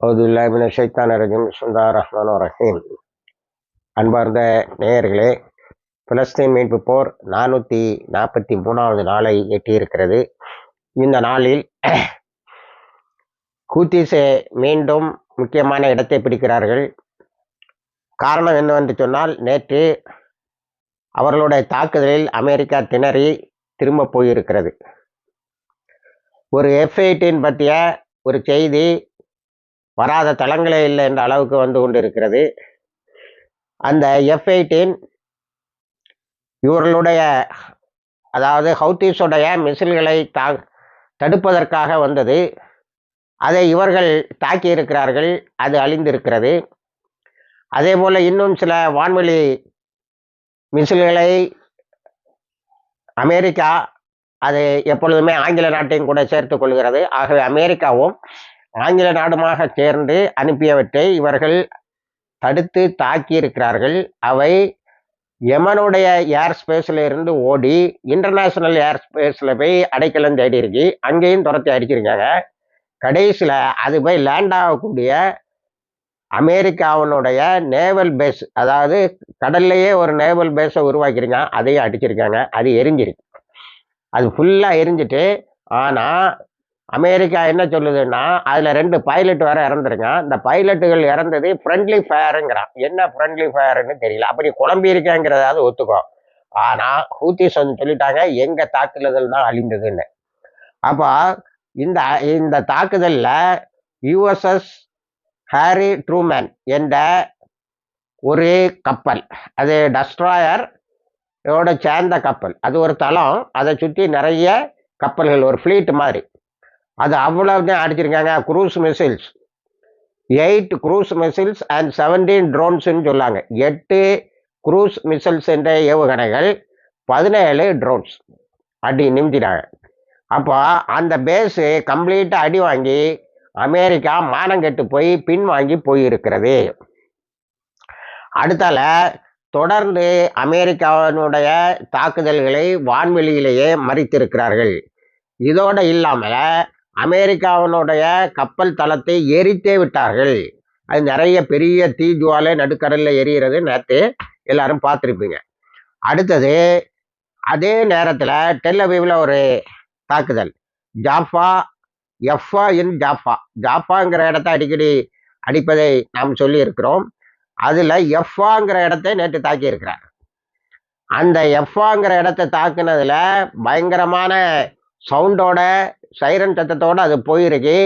அவுதுல்லாமின ஷைத்தான ரஜீம் சுந்தா ரஹ்மான் ரஹீம். அன்பார்ந்த நேயர்களே பிலஸ்தீன் மீட்பு போர் நானூற்றி நாற்பத்தி மூணாவது நாளை எட்டியிருக்கிறது. இந்த நாளில் கூத்திசே மீண்டும் முக்கியமான இடத்தை பிடிக்கிறார்கள். காரணம் என்னவென்று சொன்னால் நேற்று அவர்களுடைய தாக்குதலில் அமெரிக்கா திணறி திரும்ப போயிருக்கிறது. ஒரு எஃப்ஐடின் பற்றிய ஒரு செய்தி வராத தளங்களே இல்லை என்ற அளவுக்கு வந்து கொண்டு இருக்கிறது அந்த எஃப் எயிட்டீன் இவர்களுடைய அதாவது ஹவுத்தீஸுடைய மிசில்களை தா தடுப்பதற்காக வந்தது. அதை இவர்கள் தாக்கி இருக்கிறார்கள். அது அழிந்திருக்கிறது. அதே போல் இன்னும் சில வான்வெளி மிசில்களை அமெரிக்கா அது எப்பொழுதுமே ஆங்கில நாட்டையும் கூட சேர்த்து கொள்கிறது. ஆகவே அமெரிக்காவும் ஆங்கில நாடுமாக சேர்ந்து அனுப்பியவற்றை இவர்கள் தடுத்து தாக்கி இருக்கிறார்கள் அவை யமனுடைய ஏர் ஸ்பேஸில் இருந்து ஓடி இன்டர்நேஷனல் ஏர் ஸ்பேஸில் போய் அடைக்கலம் தேடி இருக்கு அங்கேயும் துரத்தி அடிச்சிருக்காங்க. கடைசியில் அது போய் லேண்ட் ஆகக்கூடிய அமெரிக்காவினுடைய நேவல் பேஸ் அதாவது கடல்லையே ஒரு நேவல் பேஸை உருவாக்கியிருக்காங்க அதையும் அடிச்சிருக்காங்க. அது எரிஞ்சிருக்கு. அது ஃபுல்லாக எரிஞ்சிட்டு ஆனால் அமெரிக்கா என்ன சொல்லுதுன்னா அதில் ரெண்டு பைலட் வேற இறந்துருங்க. இந்த பைலட்டுகள் இறந்தது ஃப்ரெண்ட்லி ஃபயருங்கிறான் என்ன ஃப்ரெண்ட்லி ஃபயருன்னு தெரியல. அப்படி குழம்பி இருக்கேங்கிறதாவது ஒத்துக்கோ. ஆனால் ஹூத்திஸ் வந்து சொல்லிட்டாங்க எங்கள் தாக்குதல் தான் அழிந்ததுன்னு. அப்போ இந்த இந்த தாக்குதலில் யுஎஸ்எஸ் ஹாரி ட்ரூமேன் என்ற ஒரு கப்பல் அது டஸ்ட்ராயர் இதோட சேர்ந்த கப்பல். அது ஒரு தளம். அதை சுற்றி நிறைய கப்பல்கள் ஒரு ஃப்ளீட் மாதிரி. அது அவ்வளவுதான் அடிச்சிருக்காங்க. Cruise missiles eight cruise missiles and seventeen ட்ரோன்ஸ்ன்னு சொல்லாங்க. எட்டு குரூஸ் மிசில்ஸ் என்ற ஏவுகணைகள் பதினேழு ட்ரோன்ஸ் அடி நிமித்தினாங்க அப்போ அந்த பேஸு கம்ப்ளீட்டாக அடி வாங்கி அமெரிக்கா மானங்கெட்டு போய் பின்வாங்கி போயிருக்கிறது. அடுத்தால தொடர்ந்து அமெரிக்காவினுடைய தாக்குதல்களை வான்வெளியிலேயே மறித்திருக்கிறார்கள். இதோடு இல்லாமல் அமெரிக்காவினுடைய கப்பல் தளத்தை எரித்தே விட்டார்கள். அது நிறைய பெரிய தீ ஜுவாலை நடுக்கடலில் எரிகிறது நேற்று எல்லாரும் பார்த்துருப்பீங்க. அடுத்தது அதே நேரத்தில் டெல்லவீவில் ஒரு தாக்குதல். ஜாஃபா எஃபா இன் ஜாஃபா. ஜாஃபாங்கிற இடத்த அடிக்கடி அடிப்பதை நாம் சொல்லியிருக்கிறோம். அதில் எஃபாங்கிற இடத்தை நேற்று தாக்கியிருக்கிறார். அந்த எஃபாங்கிற இடத்தை தாக்குனதில் பயங்கரமான சவுண்டோட சைரன் சத்தத்தோடு அது போயிருக்கு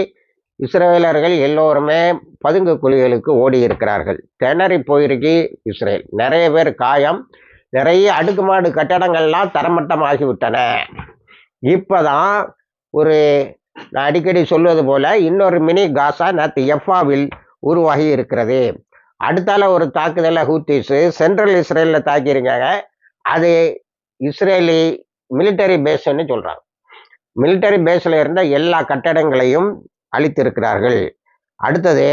இஸ்ரேலர்கள் எல்லோருமே பதுங்கு குழிகளுக்கு ஓடி இருக்கிறார்கள் திணறி போயிருக்கு இஸ்ரேல். நிறைய பேர் காயம் நிறைய அடுக்குமாடு கட்டடங்கள்லாம் தரமட்டமாகிவிட்டன. இப்போதான் ஒரு நான் அடிக்கடி சொல்வது போல் இன்னொரு மினி காசா நேற்று எஃபாவில் உருவாகி இருக்கிறது அடுத்தால ஒரு தாக்குதலை ஹூத்திஸு சென்ட்ரல் இஸ்ரேலில் தாக்கியிருக்காங்க. அது இஸ்ரேலி மிலிட்டரி பேஸ்ன்னு சொல்கிறாங்க மிலிட்டரி பேஸில் இருந்த எல்லா கட்டடங்களையும் அழித்திருக்கிறார்கள். அடுத்தது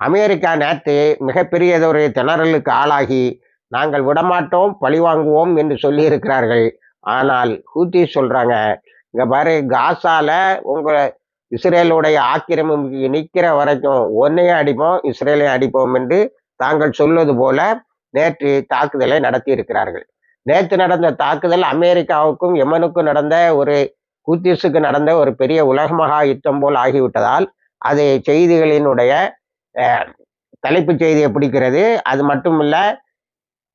அமெரிக்கா நேற்று மிகப்பெரியதொரு திணறலுக்கு ஆளாகி நாங்கள் விடமாட்டோம் பழி வாங்குவோம் என்று சொல்லியிருக்கிறார்கள். ஆனால் ஹூத்தி சொல்கிறாங்க இங்கே பாரு காசால உங்கள் இஸ்ரேலுடைய ஆக்கிரமிப்பு நிற்கிற வரைக்கும் ஒன்னையும் அடிப்போம் இஸ்ரேலையும் அடிப்போம் என்று தாங்கள் சொல்வது போல நேற்று தாக்குதலை நடத்தி இருக்கிறார்கள் நேற்று நடந்த தாக்குதல் அமெரிக்காவுக்கும் எமனுக்கும் நடந்த ஒரு கூத்திஸுக்கு நடந்த ஒரு பெரிய உலகமகா யுத்தம் போல் ஆகிவிட்டதால் அது செய்திகளினுடைய தலைப்பு செய்தியை பிடிக்கிறது. அது மட்டும் இல்லை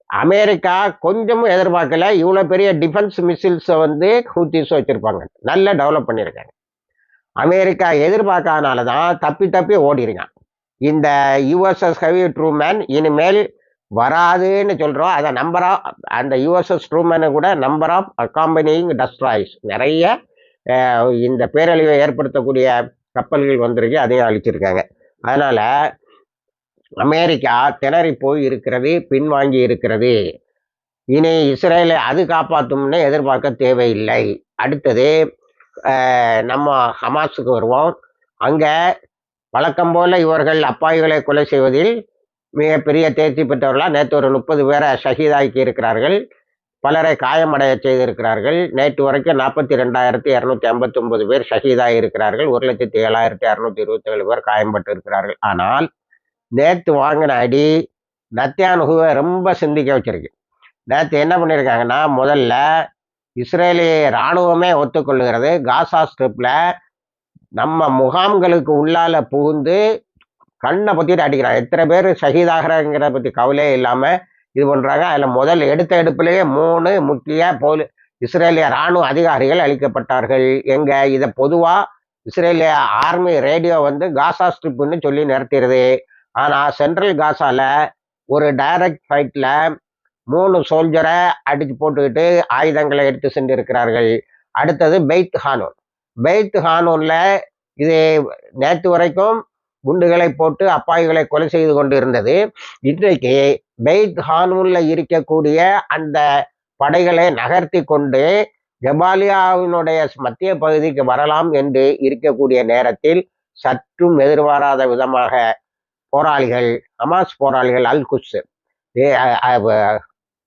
அமெரிக்கா கொஞ்சமும் எதிர்பார்க்கல. இவ்வளோ பெரிய டிஃபென்ஸ் மிசில்ஸை வந்து ஹூத்திஸ் வச்சுருப்பாங்க. நல்லா டெவலப் பண்ணியிருக்காங்க. அமெரிக்கா எதிர்பார்க்காதனால தான் தப்பி தப்பி ஓடிருக்கான். இந்த யுஎஸ்எஸ் ஹெவி ட்ரூமேன் இனிமேல் வராதுன்னு சொல்கிறோம் அதை நம்பர் ஆஃப் அந்த யுஎஸ்எஸ் ட்ரூமேனை கூட நம்பர் ஆஃப் அக்காம்பனிங் டஸ்ட்ராய்ஸ் நிறைய இந்த பேரழிவை ஏற்படுத்தக்கூடிய கப்பல்கள் வந்திருக்கு அதையும் அழிச்சிருக்காங்க. அதனால் அமெரிக்கா திணறி போய் இருக்கிறது பின்வாங்கி இருக்கிறது. இனி இஸ்ரேலை அது காப்பாற்றும்னு எதிர்பார்க்க தேவையில்லை. அடுத்தது நம்ம ஹமாஸுக்கு வருவோம். அங்கே வழக்கம் போல் இவர்கள் அப்பாய்களை கொலை செய்வதில் மிகப்பெரிய தேர்ச்சி பெற்றவர்களாக நேற்று ஒரு முப்பது பேரை ஷஹீதாக்கி இருக்கிறார்கள். பலரை காயமடைய செய்திருக்கிறார்கள். நேற்று வரைக்கும் நாற்பத்தி ரெண்டாயிரத்தி இரநூத்தி ஐம்பத்தி ஒன்பது பேர் ஷஹீதாக இருக்கிறார்கள். ஒரு லட்சத்தி ஏழாயிரத்தி இரநூத்தி இருபத்தி ஏழு பேர் காயம்பட்டு இருக்கிறார்கள் ஆனால் நேற்று வாங்கின அடி நத்தியானுகுவை ரொம்ப சிந்திக்க வச்சிருக்கு. நேற்று என்ன பண்ணியிருக்காங்கன்னா முதல்ல இஸ்ரேலிய இராணுவமே ஒத்துக்கொள்ளுகிறது காசா ஸ்ட்ரிப்பில் நம்ம முகாம்களுக்கு உள்ளால புகுந்து கண்ணை பற்றிட்டு அடிக்கிறான் எத்தனை பேர் ஷஹீதாகிறாங்கிறத பற்றி கவலையே இல்லாமல் இது பண்ணுறாங்க அதில் முதல் எடுத்த எடுப்பிலேயே மூணு முக்கிய போலி இஸ்ரேலிய இராணுவ அதிகாரிகள் அளிக்கப்பட்டார்கள். எங்கே? இதை பொதுவாக இஸ்ரேலிய ஆர்மி ரேடியோ வந்து காசா ஸ்ட்ரிப்புன்னு சொல்லி நிறுத்திடுது ஆனால் சென்ட்ரல் காசால ஒரு டைரக்ட் ஃபைட்டில் மூணு சோல்ஜரை அடித்து போட்டுக்கிட்டு ஆயுதங்களை எடுத்து சென்றிருக்கிறார்கள். அடுத்தது பெய்த் ஹானூன். பெய்த் ஹானூனில் இது நேற்று வரைக்கும் குண்டுகளை போட்டு அப்பாய்களை கொலை செய்து கொண்டு இருந்தது இன்றைக்கு பெய்த் ஹானூன்ல இருக்கக்கூடிய அந்த படைகளை நகர்த்தி கொண்டு ஜபாலியாவினுடைய மத்திய பகுதிக்கு வரலாம் என்று இருக்கக்கூடிய நேரத்தில் சற்றும் எதிர்பாராத விதமாக போராளிகள் ஹமாஸ் போராளிகள் அல் குஸ்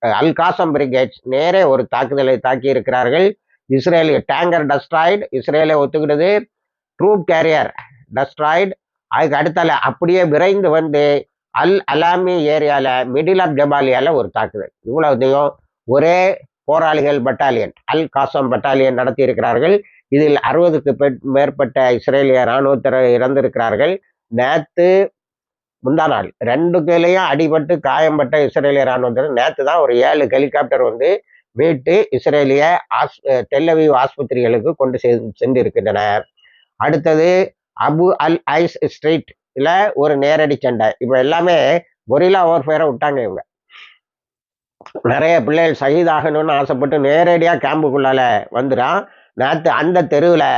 அல் காசம் பிரிகேட்ஸ் நேரே ஒரு தாக்குதலை தாக்கி இருக்கிறார்கள் இஸ்ரேலிய டேங்கர் டஸ்ட்ராய்டு இஸ்ரேலை ஒத்துக்கிறது ட்ரூப் கேரியர் டஸ்ட்ராய்டு அதுக்கு அடுத்தால அப்படியே விரைந்து வந்து அல் அலாமி ஏரியால மிடில் ஆஃப் ஜபாலியால ஒரு தாக்குதல். இவ்வளவுதையும் ஒரே போராளிகள் பட்டாலியன் அல் காசம் பட்டாலியன் நடத்தி இருக்கிறார்கள். இதில் அறுபதுக்கு மேற்பட்ட இஸ்ரேலிய இராணுவத்தினர் இறந்திருக்கிறார்கள். நேத்து முந்தா நாள் ரெண்டு கையிலையும் அடிபட்டு காயம்பட்ட இஸ்ரேலிய இராணுவத்தினர் நேற்று தான் ஒரு ஏழு ஹெலிகாப்டர் வந்து மீட்டு இஸ்ரேலிய ஆஸ் டெல்லவி ஆஸ்பத்திரிகளுக்கு கொண்டு சென்றிருக்கின்றன அடுத்தது அபு அல் ஐஸ் ஸ்ட்ரீட்ல ஒரு நேரடி சண்டை. இப்போ எல்லாமே பொரிலா ஓர்ஃபேரை விட்டாங்க இவங்க. நிறைய பிள்ளைகள் சகிதாகணும்னு ஆசைப்பட்டு நேரடியாக கேம்புக்குள்ளால வந்துடும் நேற்று அந்த தெருவில்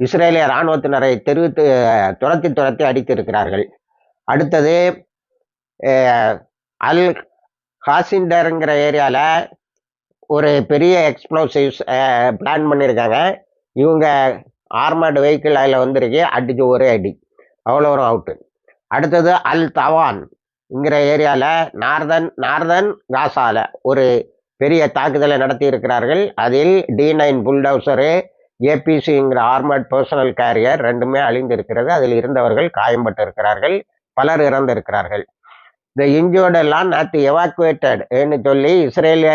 இஸ்ரேலிய இராணுவத்தினரை தெரு துரத்தி துரத்தி அடித்திருக்கிறார்கள். அடுத்தது அல் ஹாசிண்டருங்கிற ஏரியாவில் ஒரு பெரிய எக்ஸ்ப்ளோசிவ்ஸ் பிளான் பண்ணியிருக்காங்க இவங்க ஆர்மர்டு வெஹிக்கிள் அதில் வந்திருக்கு. அடிச்சு ஒரே அடி. அவ்வளோ வரும் அவுட்டு அடுத்தது அல் தவான்ங்கிற ஏரியாவில் நார்தன் நார்தன் காசாவில் ஒரு பெரிய தாக்குதலை நடத்தி இருக்கிறார்கள் அதில் டி நைன் புல்டவுசரு ஏபிசிங்கிற ஆர்மர்ட் பர்சனல் கேரியர் ரெண்டுமே அழிந்திருக்கிறது. அதில் இருந்தவர்கள் காயம்பட்டு இருக்கிறார்கள் பலர் இறந்திருக்கிறார்கள். இந்த இன்ஜோர்டெல்லாம் நேற்று எவாக்குவேட்டட்னு சொல்லி இஸ்ரேலிய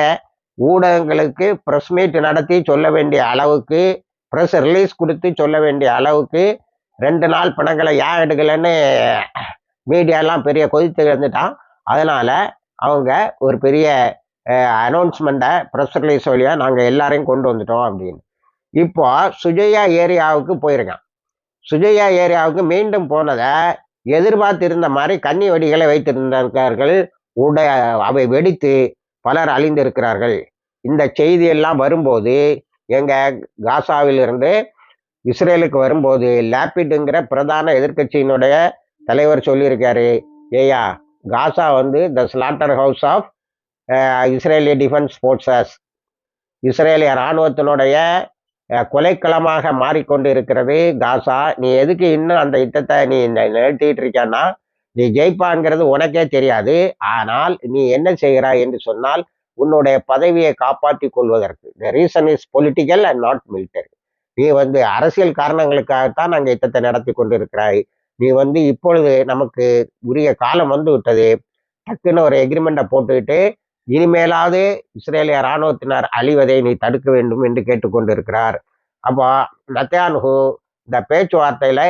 ஊடகங்களுக்கு ப்ரெஸ் மீட் நடத்தி சொல்ல வேண்டிய அளவுக்கு ப்ரெஸ் ரிலீஸ் கொடுத்து சொல்ல வேண்டிய அளவுக்கு ரெண்டு நாள் பணங்களை ஏன் எடுக்கலைன்னு மீடியாலாம் பெரிய கொதித்து இருந்துட்டான் அதனால் அவங்க ஒரு பெரிய அனௌன்ஸ்மெண்ட்டை ப்ரெஸ் ரிலீஸ் வழியாக நாங்கள் எல்லாரையும் கொண்டு வந்துட்டோம் அப்படின்னு. இப்போ சுஜயா ஏரியாவுக்கு போயிருக்கான். சுஜயா ஏரியாவுக்கு மீண்டும் போனதை எதிர்பார்த்திருந்த மாதிரி கன்னி வெடிகளை வைத்திருந்தார்கள் உட அவை வெடித்து பலர் அழிந்திருக்கிறார்கள். இந்த செய்தியெல்லாம் வரும்போது எங்கள் காசாவிலிருந்து இஸ்ரேலுக்கு வரும்போது லேப்பிட்டுங்கிற பிரதான எதிர்கட்சியினுடைய தலைவர் சொல்லியிருக்காரு ஏயா காசா வந்து த ஸ்லாட்டர் ஹவுஸ் ஆஃப் இஸ்ரேலிய டிஃபென்ஸ் ஃபோர்ஸஸ் இஸ்ரேலிய இராணுவத்தினுடைய கொலைக்களமாக மாறிக்கொண்டு இருக்கிறது காசா. நீ எதுக்கு இன்னும் அந்த யுத்தத்தை நீ நிகழ்த்திட்டு இருக்கான்னா நீ ஜெயிப்பாங்கிறது உனக்கே தெரியாது. ஆனால் நீ என்ன செய்கிறாய்? என்று சொன்னால் உன்னுடைய பதவியை காப்பாற்றி கொள்வதற்கு. The reason is political and not military நீ வந்து அரசியல் காரணங்களுக்காகத்தான் நாங்கள் யுத்தத்தை நடத்தி கொண்டு இருக்கிறாய் நீ வந்து இப்பொழுது நமக்கு உரிய காலம் வந்து விட்டது. டக்குன்னு ஒரு எக்ரிமெண்ட்டை போட்டுக்கிட்டு இனிமேலாவது இஸ்ரேலிய இராணுவத்தினர் அழிவதை நீ தடுக்க வேண்டும் என்று கேட்டுக்கொண்டிருக்கிறார் அப்போ நத்தியானுகு இந்த பேச்சுவார்த்தையில்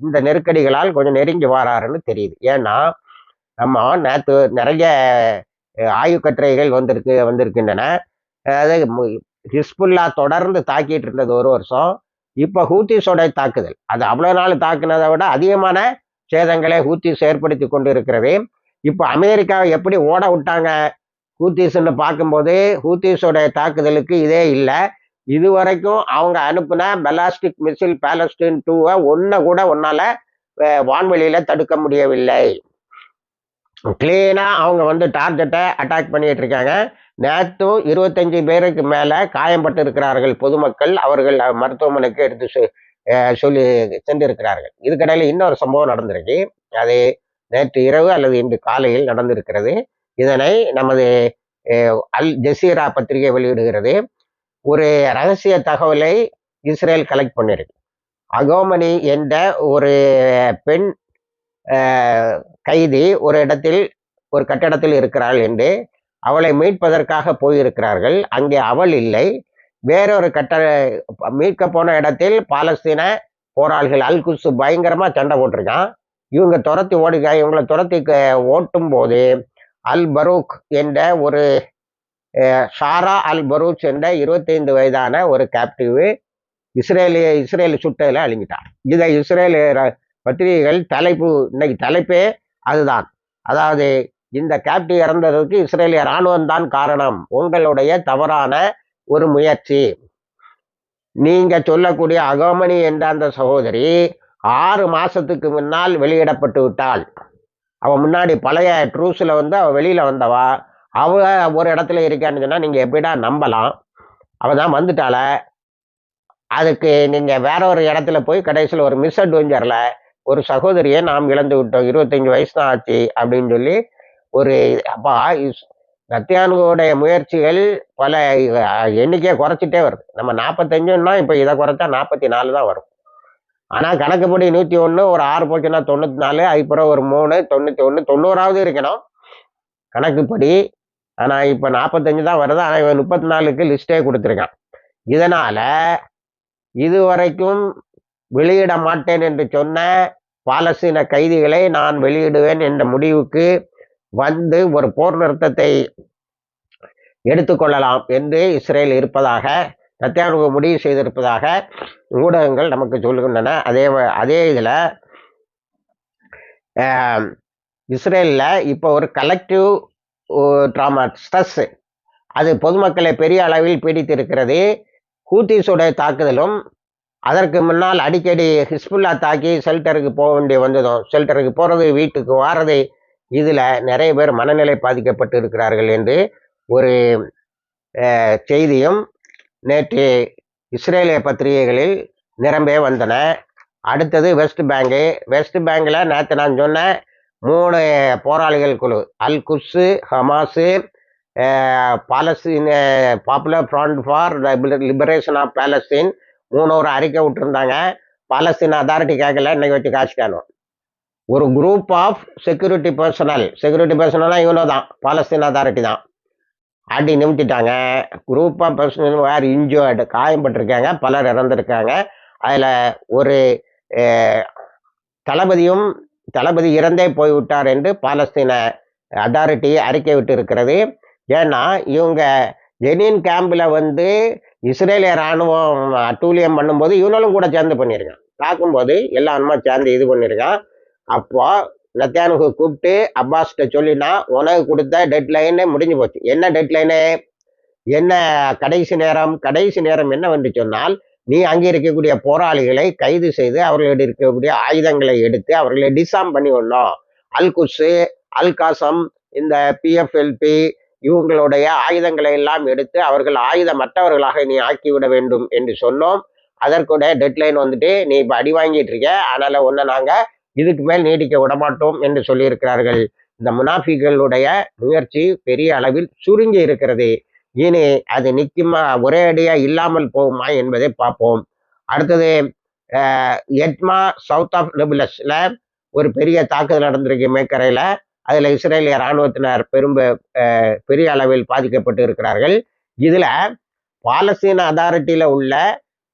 இந்த நெருக்கடிகளால் கொஞ்சம் நெருங்கி வராருன்னு தெரியுது. ஏன்னா நம்ம நேற்று நிறைய ஆய்வு வந்திருக்கு வந்திருக்கின்றன. அதாவது ஹிஸ்புல்லா தொடர்ந்து தாக்கிட்டு இருந்தது ஒரு வருஷம். இப்போ ஹூத்திஸோட தாக்குதல். அது அவ்வளோ நாள் தாக்குனதை விட அதிகமான சேதங்களை ஹூத்திஸ் ஏற்படுத்தி கொண்டு இருக்கிறது இப்போ அமெரிக்காவை எப்படி ஓட விட்டாங்க ஹூத்திஸ்ன்னு பார்க்கும்போது ஹூத்திஸோட தாக்குதலுக்கு இதே இல்லை. இது வரைக்கும் அவங்க அனுப்பின பெலாஸ்டிக் மிசில் பேலஸ்டின் டூவை ஒன்றை கூட ஒன்றால் வான்வெளியில் தடுக்க முடியவில்லை. கிளீனாக அவங்க வந்து டார்கெட்டை அட்டாக் பண்ணிட்டு இருக்காங்க. நேற்றும் இருபத்தஞ்சு பேருக்கு மேலே காயம்பட்டு இருக்கிறார்கள் பொதுமக்கள். அவர்கள் மருத்துவமனைக்கு எடுத்து சொல்லி சென்றிருக்கிறார்கள். இதுக்கடையில் இன்னொரு சம்பவம் நடந்திருக்கு. அது நேற்று இரவு அல்லது இன்று காலையில் நடந்திருக்கிறது. இதனை நமது அல் ஜசீரா பத்திரிகை வெளியிடுகிறது. ஒரு ரகசிய தகவலை இஸ்ரேல் கலெக்ட் பண்ணியிருக்கு அகோமணி என்ற ஒரு பெண் கைதி ஒரு இடத்தில் ஒரு கட்டடத்தில் இருக்கிறாள் என்று அவளை மீட்பதற்காக போயிருக்கிறார்கள். அங்கே அவள் இல்லை. வேறொரு கட்ட மீட்க போன இடத்தில் பாலஸ்தீன போராளிகள் அல்குசு பயங்கரமாக சண்டை போட்டிருக்கான். இவங்க துரத்தி ஓடுக இவங்களை துரத்தி க- ஓட்டும் போது அல் பரூக் என்ற ஒரு ஷாரா அல் பரூச் என்ற இருபத்தைந்து வயதான ஒரு கேப்டிவ் இஸ்ரேலிய இஸ்ரேல் சுட்டதில் அழிஞ்சிட்டான். இதை இஸ்ரேல் பத்திரிகைகள் தலைப்பு இன்னைக்கு தலைப்பே அதுதான். அதாவது இந்த கேப்டி இறந்ததற்கு இஸ்ரேலிய இராணுவம் தான் காரணம். உங்களுடைய தவறான ஒரு முயற்சி. நீங்க சொல்லக்கூடிய அகோமணி என்ற அந்த சகோதரி ஆறு மாசத்துக்கு முன்னால் வெளியிடப்பட்டு விட்டாள். அவ முன்னாடி பழைய ட்ரூஸ்ல வந்து அவ வெளியில வந்தவா? அவ ஒரு இடத்துல இருக்கான்னு சொன்னா நீங்க எப்படிடா நம்பலாம்? அவ தான் வந்துட்டாள. அதுக்கு நீங்க வேற ஒரு இடத்துல போய் கடைசியில் ஒரு மிஸ் அட்வென்ச்சர்ல ஒரு சகோதரியை நாம் இழந்து விட்டோம். இருபத்தஞ்சு வயசு தான் ஆச்சு அப்படின்னு சொல்லி ஒரு அப்பா நத்தியானுடைய முயற்சிகள் பல எண்ணிக்கையை குறைச்சிட்டே வருது. நம்ம நாற்பத்தஞ்சுன்னா இப்போ இதை குறைச்சா நாற்பத்தி நாலு தான் வரும். ஆனால் கணக்குப்படி நூற்றி ஒன்று ஒரு ஆறு போச்சுன்னா தொண்ணூற்றி நாலு அதுக்கப்புறம் ஒரு மூணு தொண்ணூற்றி ஒன்று தொண்ணூறாவது இருக்கணும். கணக்குப்படி. ஆனால் இப்போ நாற்பத்தஞ்சு தான் வருது. ஆனால் இவன் முப்பத்தி நாலுக்கு லிஸ்ட்டே கொடுத்துருக்கான். இதனால் இதுவரைக்கும் வெளியிட மாட்டேன் என்று சொன்ன பாலஸ்தீன கைதிகளை நான் வெளியிடுவேன் என்ற முடிவுக்கு வந்து ஒரு போர் நிறுத்தத்தை எடுத்துக்கொள்ளலாம் என்று இஸ்ரேல் இருப்பதாக நத்தியானுக்கு முடிவு செய்திருப்பதாக ஊடகங்கள் நமக்கு சொல்லுகின்றன அதே அதே இதில் இஸ்ரேலில் இப்போ ஒரு கலெக்டிவ் ட்ராமா ஸ்ட்ரெஸ் அது பொதுமக்களை பெரிய அளவில் பீடித்திருக்கிறது. ஹூத்திஸுடைய தாக்குதலும் அதற்கு முன்னால் அடிக்கடி ஹிஸ்புல்லா தாக்கி ஷெல்டருக்கு போக வேண்டிய வந்ததும் ஷெல்டருக்கு போகிறது வீட்டுக்கு வாரது இதில் நிறைய பேர் மனநிலை பாதிக்கப்பட்டு இருக்கிறார்கள் என்று ஒரு செய்தியும் நேற்று இஸ்ரேலிய பத்திரிகைகளில் நிரம்பே வந்தன. அடுத்தது வெஸ்ட் பேங்கு வெஸ்ட் பேங்கில் நேற்று நான் சொன்ன மூணு போராளிகள் குழு Al Quds Hamas Palestine popular front for liberation of Palestine மூணு ஒரு அறிக்கை விட்டுருந்தாங்க. பாலஸ்தீன் அதாரிட்டி கேட்கல இன்னைக்கு வச்சு காய்ச்சிட்டானோ ஒரு group of security personnel security பர்சனலாக இவனோ தான் பாலஸ்தீன் அதாரிட்டி தான். அடி நிமித்திட்டாங்க. குரூப் ஆஃப் பர்சனல் வேறு இன்ஜோர்டு காயம்பட்டிருக்காங்க பலர் இறந்துருக்காங்க. அதில் ஒரு தளபதியும் தளபதி இறந்தே போய்விட்டார் என்று பாலஸ்தீன அதாரிட்டி அறிக்கை விட்டு இருக்கிறது ஏன்னா இவங்க ஜெனின் கேம்பில் வந்து இஸ்ரேலிய இராணுவம் அட்டூழியம் பண்ணும்போது இவனாலும் கூட சேர்ந்து பண்ணியிருக்கான். தாக்கும்போது எல்லாருமா சேர்ந்து இது பண்ணியிருக்கான். அப்போ நத்தியானுக்கு கூப்பிட்டு அப்பாஸ்கிட்ட சொல்லினா உனக்கு கொடுத்த டெட்லைனே முடிஞ்சு போச்சு. என்ன டெட்லைனு என்ன கடைசி நேரம்? கடைசி நேரம் என்ன வந்து சொன்னால் நீ அங்கே இருக்கக்கூடிய போராளிகளை கைது செய்து அவர்களிடம் இருக்கக்கூடிய ஆயுதங்களை எடுத்து அவர்களை டிசாம் பண்ணி விடணும் அல் குஸ்ஸு அல் காசம் இந்த பிஎஃப்எல்பி இவங்களுடைய ஆயுதங்களை எல்லாம் எடுத்து அவர்கள் ஆயுதமற்றவர்களாக நீ ஆக்கிவிட வேண்டும் என்று சொன்னோம். அதற்குடைய டெட்லைன் வந்துட்டு நீ இப்போ அடி வாங்கிட்டு இருக்க. அதனால ஒன்று நாங்கள் இதுக்கு மேல் நீடிக்க விடமாட்டோம் என்று சொல்லியிருக்கிறார்கள். இந்த முனாஃபிகளுடைய முயற்சி பெரிய அளவில் சுருங்கி இருக்கிறது. இனி அது நிற்குமா ஒரே அடியா இல்லாமல் போகுமா என்பதை பார்ப்போம். அடுத்தது எட்மா சவுத் ஆஃப் நெபுலஸ்ல ஒரு பெரிய தாக்குதல் நடந்திருக்கு மேக்கரையில் அதில் இஸ்ரேலிய இராணுவத்தினர் பெரும் பெரிய அளவில் பாதிக்கப்பட்டு இருக்கிறார்கள். இதில் பாலஸ்தீன அதாரிட்டியில் உள்ள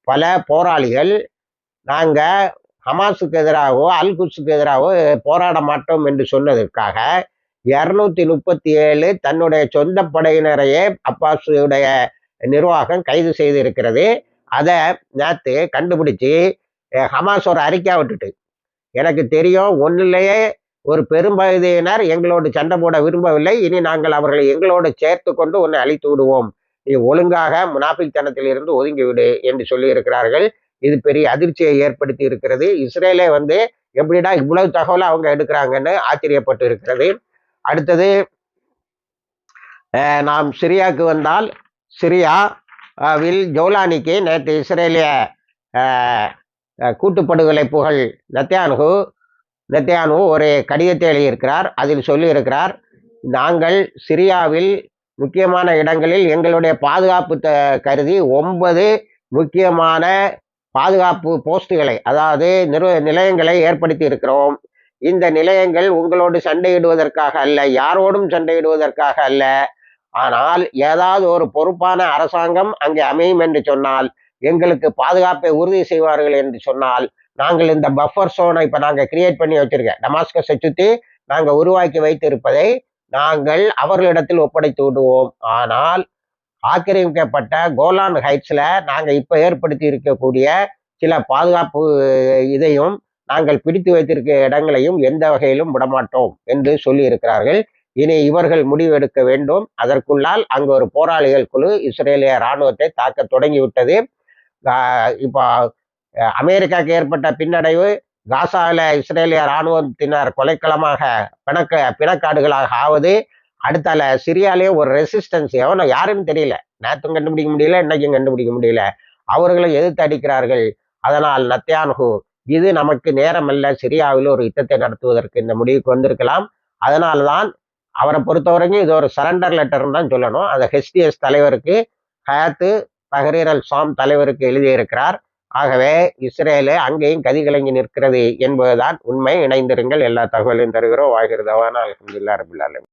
பல போராளிகள் நாங்கள் ஹமாஸுக்கு எதிராகவோ அல் குட்ஸுக்கு எதிராகவோ போராட மாட்டோம் என்று சொன்னதற்காக இரநூத்தி முப்பத்தி ஏழு தன்னுடைய சொந்த படையினரையே அப்பாஸுடைய நிர்வாகம் கைது செய்து இருக்கிறது அதை நேற்று கண்டுபிடிச்சு ஹமாஸ் ஒரு அறிக்கை விட்டுட்டு எனக்கு தெரியும் ஒன்றுலேயே ஒரு பெரும்பகுதியினர் எங்களோடு சண்டை போட விரும்பவில்லை. இனி நாங்கள் அவர்களை எங்களோடு சேர்த்து கொண்டு உன்னை அழித்து விடுவோம். நீ ஒழுங்காக முனாஃபிக்தனத்தில் ஒதுங்கிவிடு ஒதுங்கி விடு என்று சொல்லியிருக்கிறார்கள். இது பெரிய அதிர்ச்சியை ஏற்படுத்தி இருக்கிறது. இஸ்ரேலே வந்து எப்படிடா இவ்வளவு தகவலை அவங்க எடுக்கிறாங்கன்னு ஆச்சரியப்பட்டு இருக்கிறது அடுத்தது நாம் சிரியாவுக்கு வந்தால் சிரியா வில் ஜோலானிக்கு நேற்று இஸ்ரேலிய கூட்டுப்படுகொலை புகழ் நத்தியானுகு நெத்தியானு ஒரு கடிதத்தை எழுதியிருக்கிறார். அதில் சொல்லியிருக்கிறார் நாங்கள் சிரியாவில் முக்கியமான இடங்களில் எங்களுடைய பாதுகாப்பு த கருதி ஒன்பது முக்கியமான பாதுகாப்பு போஸ்ட்டுகளை அதாவது நிறு நிலையங்களை ஏற்படுத்தி இருக்கிறோம். இந்த நிலையங்கள் உங்களோடு சண்டையிடுவதற்காக அல்ல யாரோடும் சண்டையிடுவதற்காக அல்ல. ஆனால் ஏதாவது ஒரு பொறுப்பான அரசாங்கம் அங்கே அமையும் என்று சொன்னால் எங்களுக்கு பாதுகாப்பை உறுதி செய்வார்கள் என்று சொன்னால் நாங்கள் இந்த பஃபர் சோனை இப்போ நாங்கள் கிரியேட் பண்ணி வச்சுருக்கேன். டமாஸ்கஸை சுற்றி நாங்கள் உருவாக்கி வைத்திருப்பதை நாங்கள் அவர்களிடத்தில் ஒப்படைத்து விடுவோம். ஆனால் ஆக்கிரமிக்கப்பட்ட கோலான் ஹைட்ஸில் நாங்கள் இப்போ ஏற்படுத்தி இருக்கக்கூடிய சில பாதுகாப்பு இதையும் நாங்கள் பிடித்து வைத்திருக்க இடங்களையும் எந்த வகையிலும் விடமாட்டோம் என்று சொல்லியிருக்கிறார்கள். இனி இவர்கள் முடிவெடுக்க வேண்டும். அதற்குள்ளால் அங்கு ஒரு போராளிகள் குழு இஸ்ரேலிய இராணுவத்தை தாக்க தொடங்கிவிட்டது. இப்போ அமெரிக்காவுக்கு ஏற்பட்ட பின்னடைவு காசாவில் இஸ்ரேலிய இராணுவத்தினர் கொலைக்களமாக பிணக்க பிணக்காடுகளாக ஆவது அடுத்தால சிரியாலே ஒரு ரெசிஸ்டன்ஸ் எவனோ யாருன்னு தெரியல. நேற்றும் கண்டுபிடிக்க முடியல இன்னைக்கும் கண்டுபிடிக்க முடியல. அவர்களை எதிர்த்து அடிக்கிறார்கள். அதனால் நத்தியான்ஹு இது நமக்கு நேரமல்ல. சிரியாவில் ஒரு யுத்தத்தை நடத்துவதற்கு இந்த முடிவுக்கு வந்திருக்கலாம். அதனால்தான் அவரை பொறுத்தவரைக்கும் இது ஒரு சரண்டர் லெட்டர்னு தான் சொல்லணும். அந்த ஹெச்டிஎஸ் தலைவருக்கு ஹயாத்து தஹரீர் சாம் தலைவருக்கு எழுதியிருக்கிறார். ஆகவே இஸ்ரேலு அங்கேயும் கதிகலங்கி நிற்கிறது என்பதுதான் உண்மை. இணைந்திருங்கள் எல்லா தகவலையும் தருகிறோம். வாகிருதவான அலமதுல்லா ரபுல்லாலும்